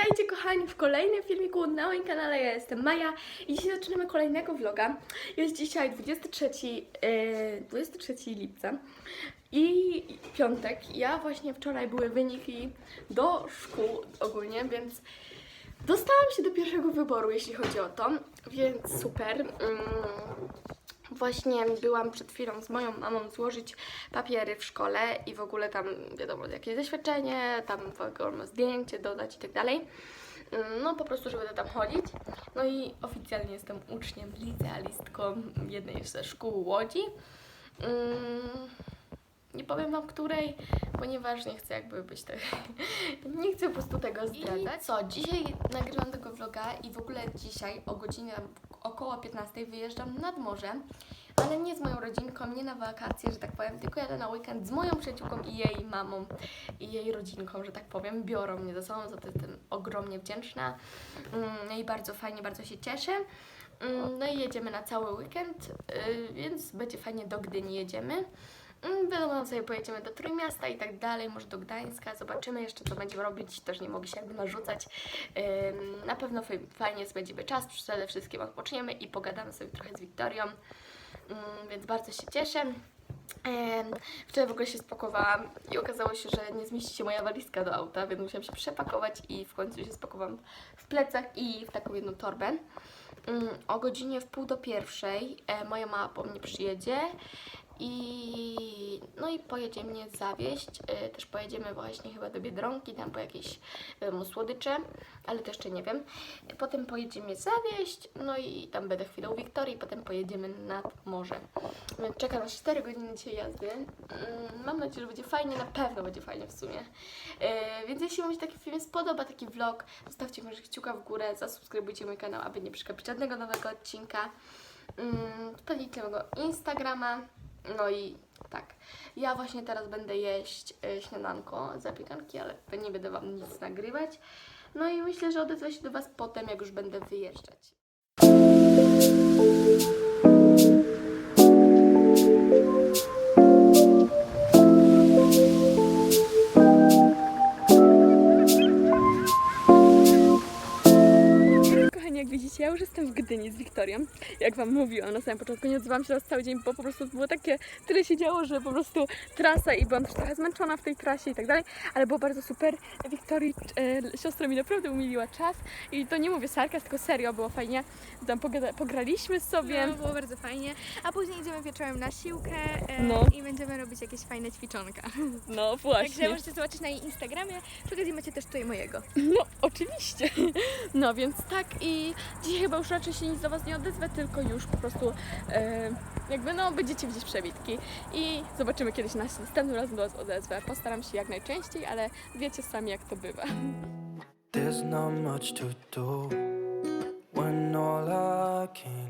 Witajcie kochani w kolejnym filmiku na moim kanale. Ja jestem Maja i dzisiaj zaczynamy kolejnego vloga. Jest dzisiaj 23, e, 23 lipca i piątek. Ja właśnie wczoraj były wyniki do szkół ogólnie, więc dostałam się do pierwszego wyboru, jeśli chodzi o to, więc super. Mm. Właśnie byłam przed chwilą z moją mamą złożyć papiery w szkole i w ogóle tam wiadomo jakieś doświadczenie, tam wiadomo zdjęcie dodać i tak dalej. Mm, No po prostu, żeby tam chodzić. No i oficjalnie jestem uczniem, licealistką jednej ze szkół Łodzi. Mm, Nie powiem wam której, ponieważ nie chcę jakby być tak. nie chcę po prostu tego zdradzać. I co, dzisiaj nagrywam tego vloga i w ogóle dzisiaj o godzinie około 15 wyjeżdżam nad morze, ale nie z moją rodzinką, nie na wakacje, że tak powiem, tylko jadę na weekend z moją przyjaciółką i jej mamą i jej rodzinką, że tak powiem, biorą mnie ze sobą, za to jestem ogromnie wdzięczna Mm, no i bardzo fajnie, bardzo się cieszę. Mm, No i jedziemy na cały weekend, yy, więc będzie fajnie do Gdyni jedziemy. Mm, Wiadomo, sobie pojedziemy do Trójmiasta i tak dalej, może do Gdańska, zobaczymy jeszcze co będziemy robić, też nie mogę się jakby narzucać. Na pewno faj- fajnie spędzimy czas, przede wszystkim odpoczniemy i pogadamy sobie trochę z Wiktorią, Ym, więc bardzo się cieszę. Wczoraj w ogóle się spakowałam i okazało się, że nie zmieści się moja walizka do auta, więc musiałam się przepakować i w końcu się spakowałam w plecach i w taką jedną torbę. Mm, O godzinie w pół do pierwszej e, moja mama po mnie przyjedzie i no i pojedzie mnie zawieźć. E, Też pojedziemy właśnie chyba do Biedronki, tam po jakieś wiadomo, słodycze, ale to jeszcze nie wiem. Potem pojedzie mnie zawieźć, no i tam będę chwilę u Wiktorii, potem pojedziemy nad morze. Więc czekam na 4 godziny dzisiaj jazdy. Mm, Mam nadzieję, że będzie fajnie, na pewno będzie fajnie w sumie. E, Więc jeśli Wam się taki film spodoba, taki vlog, zostawcie może kciuka w górę, zasubskrybujcie mój kanał, aby nie przegapić żadnego nowego odcinka. Mm, Wpadnijcie mojego Instagrama. No i tak, ja właśnie teraz będę jeść e, śniadanko, zapiekanki, ale nie będę Wam nic nagrywać. No i myślę, że odezwę się do Was potem, jak już będę wyjeżdżać. Kochani, jak widzicie, ja już jestem w Gdyni z Wiktorią. Jak Wam mówiłam na samym początku, nie odzywałam się teraz cały dzień, bo po prostu było takie, tyle się działo, że po prostu trasa i byłam też trochę zmęczona w tej trasie i tak dalej, ale było bardzo super. Wiktorii, e, siostra mi naprawdę umiliła czas i to nie mówię sarkaz, tylko serio, było fajnie. Tam pogada- pograliśmy sobie. No, było bardzo fajnie. A później idziemy wieczorem na siłkę e, No. i będziemy robić jakieś fajne ćwiczonka. No Także właśnie. możecie zobaczyć na jej Instagramie. Przy okazji macie też tutaj mojego. No, oczywiście. No więc tak i dzisiaj chyba już raczej się nic do Was nie odezwę, tylko już po prostu e, jakby no będziecie widzieć przebitki i zobaczymy kiedyś nas następnym razem do Was odezwę. Postaram się jak najczęściej, ale wiecie sami jak to bywa. There's not much to do when all I can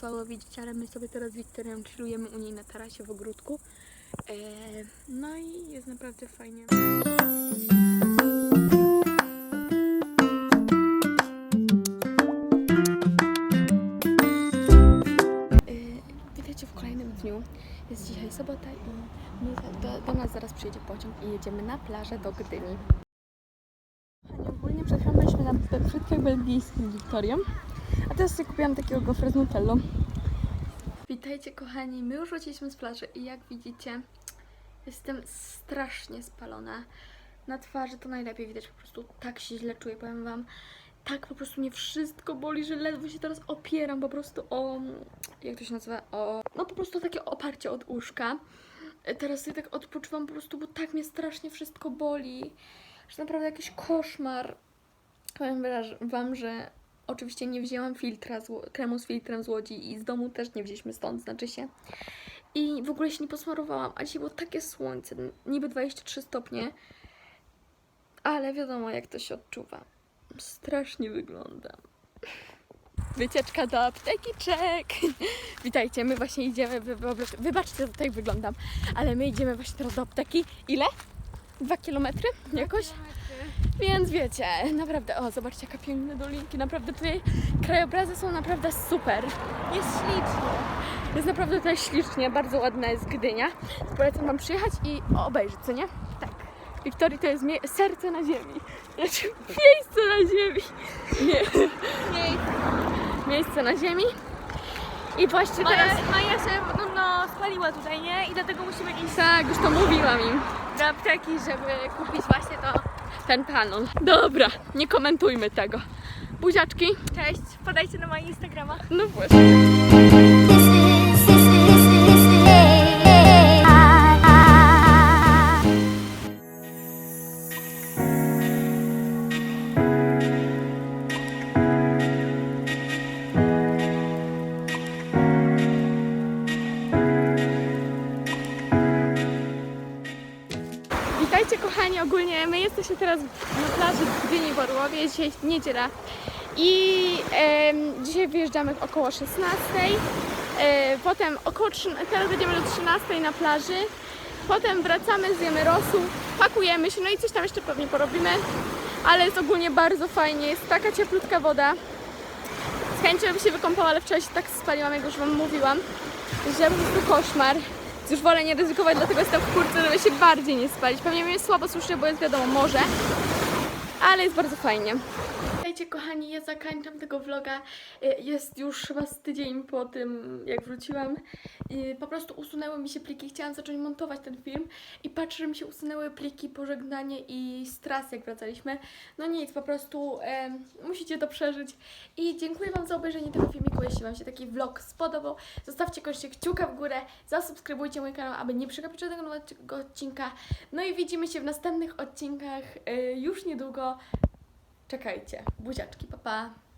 Słabo widzicie, ale my sobie teraz z Wiktorią chillujemy u niej na tarasie w ogródku. E, no i jest naprawdę fajnie. E, Witajcie w kolejnym dniu. Jest dzisiaj sobota i do, do nas zaraz przyjedzie pociąg i jedziemy na plażę do Gdyni. Ogólnie przed chwilą byliśmy na frytkach belgijskich z Wiktorią. A teraz sobie kupiłam takiego gofra z nutellą. Witajcie kochani, my już wróciliśmy z plaży i jak widzicie jestem strasznie spalona. Na twarzy to najlepiej widać, po prostu tak się źle czuję, powiem wam. Tak po prostu mnie wszystko boli, że ledwo się teraz opieram po prostu o, jak to się nazywa, o, no po prostu takie oparcie od łóżka. teraz sobie tak odpoczywam po prostu, bo tak mnie strasznie wszystko boli, że naprawdę jakiś koszmar. Powiem wam, że oczywiście nie wzięłam filtra, z, kremu z filtrem z Łodzi i z domu też nie wzięliśmy stąd, znaczy się. I w ogóle się nie posmarowałam, a dzisiaj było takie słońce, niby 23 stopnie, ale wiadomo jak to się odczuwa. Strasznie wyglądam. Wycieczka do apteki, check! Witajcie, my właśnie idziemy, wybaczcie, że tutaj wyglądam, ale my idziemy właśnie teraz do apteki. Ile? Dwa kilometry jakoś? Więc wiecie, naprawdę, o zobaczcie jaka piękne dolinki, naprawdę tutaj krajobrazy są naprawdę super. Jest ślicznie. Jest naprawdę tutaj ślicznie, bardzo ładna jest Gdynia. Polecam Wam przyjechać i obejrzeć, co nie? Tak. Wiktorii to jest serce na ziemi. Znaczy miejsce na ziemi. Nie. Miejsce na ziemi. I właśnie Maja, teraz... Maja się no, spaliła tutaj, nie? I dlatego musimy iść Tak, już to mówiłam im. do apteki, żeby kupić właśnie to. Ten panon. Dobra, nie komentujmy tego. Buziaczki. Cześć, podajcie na moje Instagrama. No właśnie. Kochani, ogólnie my jesteśmy teraz na plaży w Gdyni w Orłowie, dzisiaj niedziela i em, dzisiaj wyjeżdżamy około 16, e, potem około, teraz będziemy do 13 na plaży, potem wracamy, zjemy rosół, pakujemy się, no i coś tam jeszcze pewnie porobimy, ale jest ogólnie bardzo fajnie, jest taka cieplutka woda, z chęcią bym się wykąpała, ale wczoraj się tak spaliłam, jak już Wam mówiłam, że po prostu koszmar. Już wolę nie ryzykować, dlatego jestem w kurce, żeby się bardziej nie spalić. Pewnie mnie słabo słyszę, bo jest wiadomo morze, ale jest bardzo fajnie. Witajcie kochani, ja zakończam tego vloga. Y, Jest już chyba z tydzień po tym, jak wróciłam. Y, Po prostu usunęły mi się pliki, chciałam zacząć montować ten film i patrzę, że mi się usunęły pliki, pożegnanie i stres, jak wracaliśmy. No nic, po prostu em, musicie to przeżyć. I dziękuję Wam za obejrzenie tego filmiku, jeśli Wam się taki vlog spodobał. Zostawcie koniecznie kciuka w górę, zasubskrybujcie mój kanał, aby nie przegapić żadnego nowego odcinka. No i widzimy się w następnych odcinkach y, już niedługo. Czekajcie. Buziaczki, papa. Pa.